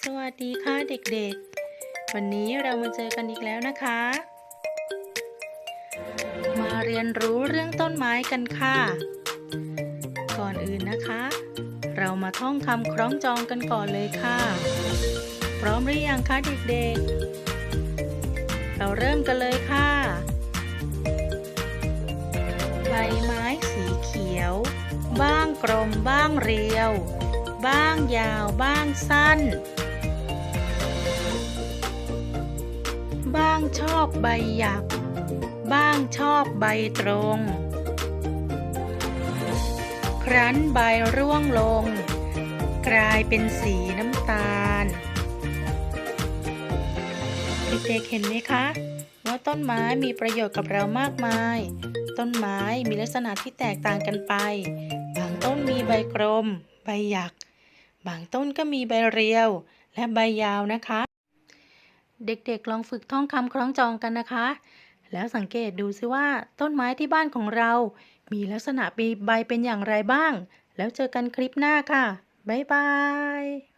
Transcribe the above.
สวัสดีค่ะเด็กๆ วันนี้เรามาเจอกันอีกแล้วนะคะ มาเรียนรู้เรื่องต้นไม้กันค่ะ ก่อนอื่นนะคะ เรามาท่องคำคล้องจองกันก่อนเลยค่ะ พร้อมหรือยังคะเด็กๆ เราเริ่มกันเลยค่ะ ใบไม้สีเขียว บ้างกลมบ้างเรียว บ้างยาวบ้างสั้น บ้างชอบใบหยัก บ้างชอบใบตรง ครั้นใบร่วงลง กลายเป็นสีน้ำตาล เด็กๆเห็นไหมคะ ว่าต้นไม้มีประโยชน์กับเรามากมาย ต้นไม้มีลักษณะที่แตกต่างกันไป บางต้นมีใบกลม ใบหยัก บางต้นก็มีใบเรียวและใบยาวนะคะ เด็กๆลองฝึกท่องคำคล้องจองกันนะคะ แล้วสังเกตดูซิว่าต้นไม้ที่บ้านของเรา มีลักษณะปีใบเป็นอย่างไรบ้าง แล้วเจอกันคลิปหน้าค่ะ บ๊ายบาย